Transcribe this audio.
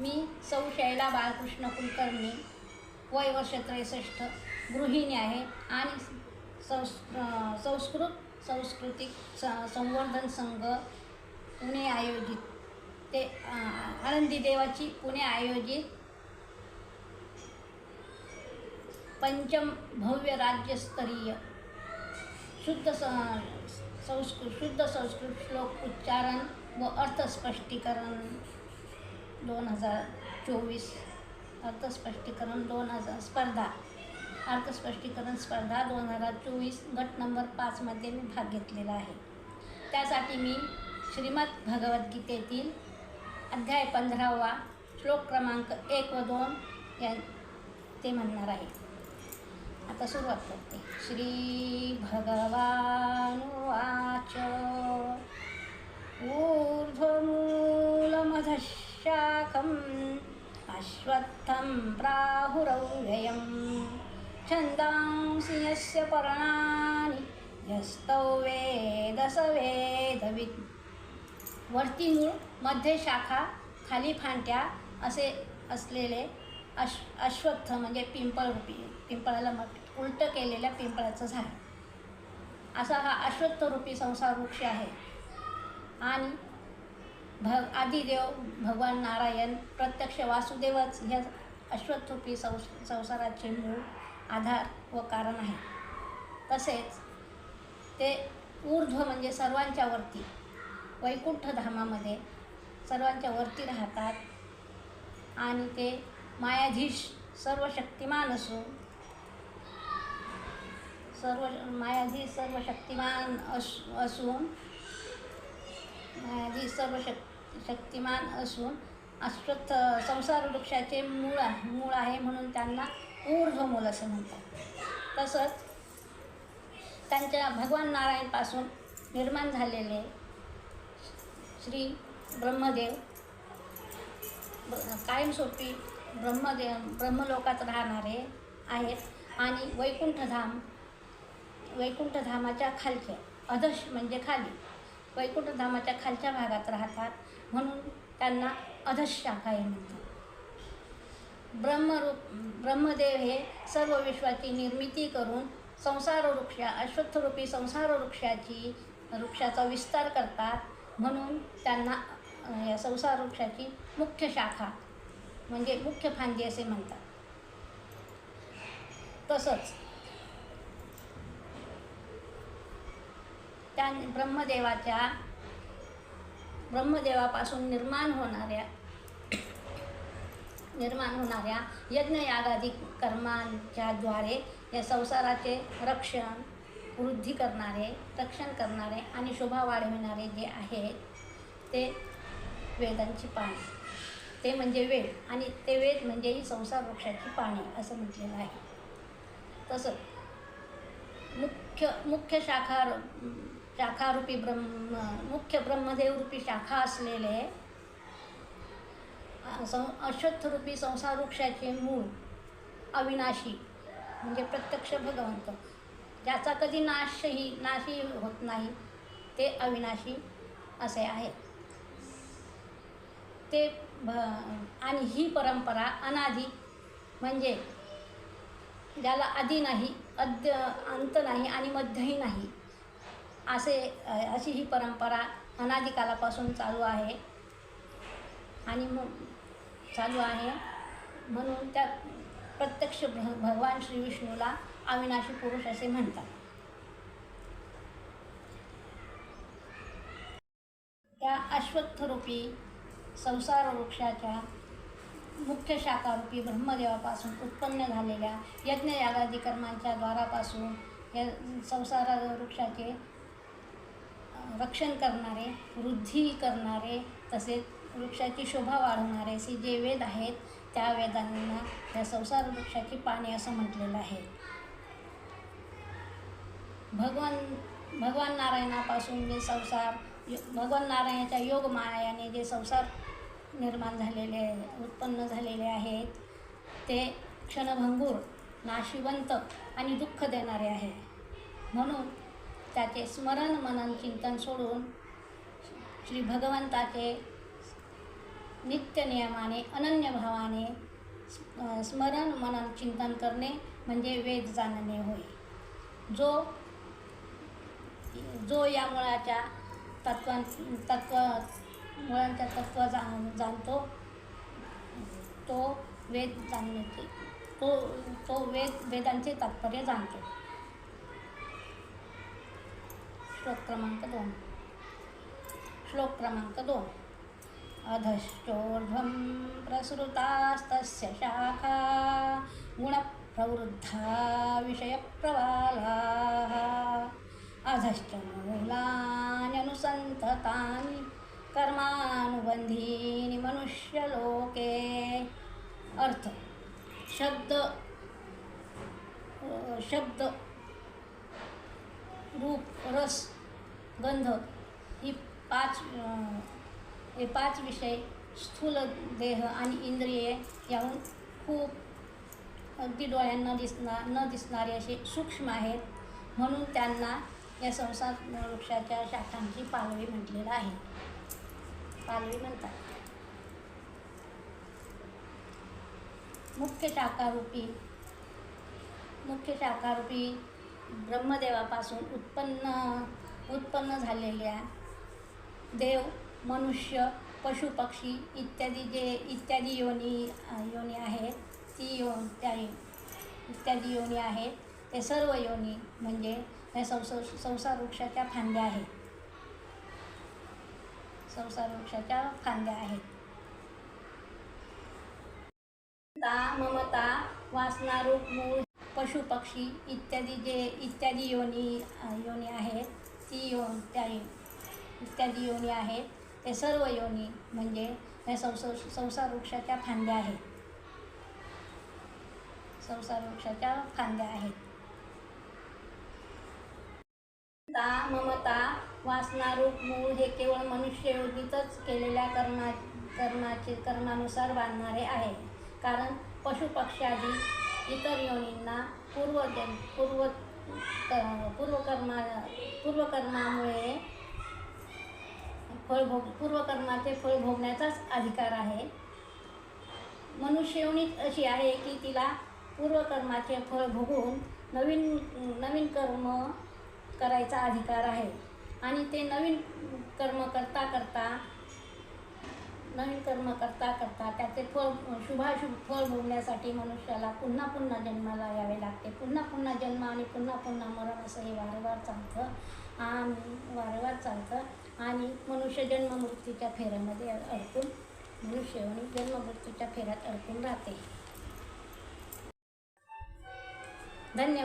मी सौ शैला बाळकृष्ण कुलकर्णी वय वर्ष त्रेसष्ट गृहिणी आहे आणि संस् संस्कृत सांस्कृतिक स संवर्धन संघ पुणे आयोजित ते आनंदी देवाची पुणे आयोजित पंचम भव्य राज्यस्तरीय शुद्ध स- संस्कृत शुद्ध संस्कृत श्लोक उच्चारण व अर्थस्पष्टीकरण दोन हजार चोवीस अर्थस्पष्टीकरण दोन हजार स्पर्धा. अर्थस्पष्टीकरण स्पर्धा दोन हजार चोवीस गट नंबर पाचमध्ये मी भाग घेतलेला आहे. त्यासाठी मी श्रीमद भगवद्गीतेतील अध्याय पंधरावा श्लोक क्रमांक एक व दोन या ते म्हणणार आहे. आता सुरुवात करते. श्री भगवा ऊर्ध्वमूलमधशाखम् अश्वत्थं प्राहुरव्ययं छन्दांसि यस्य पर्णानि यस्तौ वेद स वरती मूळमध्ये शाखा खाली फांट्या असे असलेले अश अश्वत्थ म्हणजे पिंपळ रूपी पिंपळाला मग उलटं केलेल्या पिंपळाचं झाड. असा हा अश्वत्थ रूपी संसार वृक्ष आहे. आणि भग आदिदेव भगवान नारायण प्रत्यक्ष वासुदेवच ह्या अश्वत्थोपी संस संसाराचे मूळ आधार व कारण आहे. तसेच ते ऊर्ध्व म्हणजे सर्वांच्या वरती वैकुंठ धामामध्ये सर्वांच्या वरती राहतात आणि ते मायाधीश सर्व शक्तिमान असून सर्व मायाधीश सर्व शक्तिमान अस असून मायाधीश सर्व शक्ती शक्तिमान असून अश्वत्थ संसार वृक्षाचे मूळ आहे मूळ आहे म्हणून त्यांना ऊर्ध्वमूल असं म्हणतात. तसंच त्यांच्या भगवान नारायणपासून निर्माण झालेले श्री ब्रह्मदेव कायमस्वरूपी ब्रह्मदेव ब्रह्मलोकात राहणारे आहेत आणि वैकुंठधाम वैकुंठधामाच्या खालच्या अधश म्हणजे खाली वैकुंठधामाच्या खालच्या भागात राहतात. म्हणून त्यांना अधशाखाही म्हणतात. ब्रह्मरूप ब्रह्मदेव हे सर्व विश्वाची निर्मिती करून संसार वृक्षा अश्वत्थरूपी संसार वृक्षाची वृक्षाचा विस्तार करतात. म्हणून त्यांना या संसार वृक्षाची मुख्य शाखा म्हणजे मुख्य फांदी असे म्हणतात. तसंच त्या ब्रह्मदेवाच्या ब्रह्मदेवापासून निर्माण होणाऱ्या निर्माण होणाऱ्या यज्ञयागादी कर्मांच्या द्वारे या संसाराचे रक्षण वृद्धी करणारे रक्षण करणारे आणि शोभा वाढविणारे जे आहेत ते वेदांची पाने ते म्हणजे वेद आणि ते वेद म्हणजे ही संसार वृक्षाची पाने असं म्हटलेलं आहे. तसंच मुख्य मुख्य शाखा शाखारूपी ब्रह्म मुख्य ब्रह्मदेवरूपी शाखा असलेले सं अश्वत्थरूपी संसार वृक्षाचे मूळ अविनाशी म्हणजे प्रत्यक्ष भगवंत. ज्याचा कधी नाशही नाशही होत नाही ते अविनाशी असे आहे. ते भ आणि ही परंपरा अनादी म्हणजे ज्याला आधी नाही अद्य अंत नाही आणि मध्यही नाही असे अशी ही परंपरा अनादिकालापासून चालू आहे. आणि मग चालू आहे. म्हणून त्या प्रत्यक्ष भ भगवान श्री विष्णूला अविनाशी पुरुष असे म्हणतात. त्या अश्वत्थरूपी संसार वृक्षाच्या मुख्य शाखारूपी ब्रह्मदेवापासून उत्पन्न झालेल्या यज्ञयागादी कर्मांच्या द्वारापासून या संसार वृक्षाचे रक्षण करणारे वृद्धी करणारे तसेच वृक्षाची शोभा वाढवणारे असे जे वेद आहेत त्या वेदांना या संसार वृक्षाची पाने असं म्हटलेलं आहे. भगवान भगवान नारायणापासून जे संसार भगवान नारायणाच्या योग मायाने जे संसार निर्माण झालेले उत्पन्न झालेले आहेत ते क्षणभंगूर नाशिवंत आणि दुःख देणारे आहे. म्हणून त्याचे स्मरण मनन चिंतन सोडून श्री भगवंताचे नित्य नियमाने अनन्य भावाने स्मरण मनन चिंतन करणे म्हणजे वेद जाणणे होय. जो जो या मुळाच्या तत्वां तत्व मुळांच्या तत्व जाण जाणतो तो वेद जाणण्याचे तो तो वेद वेदांचे तात्पर्य जाणतो. श्लोक क्रमांक दोन. श्लोक क्रमांक दोन. अधश्चोर्ध्वं प्रसृतास्तस्य शाखा गुणप्रवृद्धा विषयप्रवालाः अधश्च मूलान्यनुसन्ततानि कर्मानुबन्धीनि मनुष्यलोके। अर्थ शब्द शब्द रूप रस गंध ही पाच हे पाच विषय स्थूल देह आणि इंद्रिये याहून खूप अगदी डोळ्यांना दिसणार न दिसणारे असे सूक्ष्म आहेत. म्हणून त्यांना या संसार वृक्षाच्या शाखांची पालवी म्हटलेलं आहे. पालवी म्हणतात. मुख्य शाखारूपी मुख्य शाखारूपी ब्रह्मदेवापासून उत्पन्न उत्पन्न झालेल्या देव मनुष्य पशुपक्षी इत्यादी जे इत्यादी योनी योनी आहेत ती यो त्या इत्यादी योनी आहेत ते सर्व योनी म्हणजे ह्या संसार संसार वृक्षाच्या फांद्या आहेत. संसार वृक्षाच्या फांद्या आहेत. ममता वासनारूप मूळ पशुपक्षी इत्यादी जे इत्यादी योनी योनी आहेत ती यो त्या इत्यादी योनी आहेत ते सर्व योनी म्हणजे या संसार संसार वृक्षाच्या फांद्या आहेत. संसार वृक्षाच्या फांद्या आहेत. ममता वासनारूप मूळ हे केवळ मनुष्य योगीतच केलेल्या कर्मा कर्माचे कर्मानुसार बांधणारे आहे कारण पशुपक्षादी इतर योनींना पूर्वजन पूर्व पूर्वकर्मा पूर्वकर्मामुळे फळ भोग पूर्वकर्माचे फळ भोगण्याचाच अधिकार आहे. मनुष्यवणीत अशी आहे की तिला पूर्वकर्माचे फळ भोगून नवीन नवीन कर्म करायचा अधिकार आहे. आणि ते नवीन कर्म करता करता नवीन कर्म करता करता त्याचे फळ शुभाशुभ फळ भोगण्यासाठी मनुष्याला पुन्हा पुन्हा जन्माला यावे लागते. पुन्हा पुन्हा जन्म आणि पुन्हा पुन्हा मरण असं हे वारंवार चालतं. आणि वारंवार चालतं. आणि मनुष्य जन्म मृत्यूच्या फेऱ्यामध्ये अडकून मनुष्य आणि जन्म मृत्यूच्या फेऱ्यात अडकून राहते. धन्यवाद.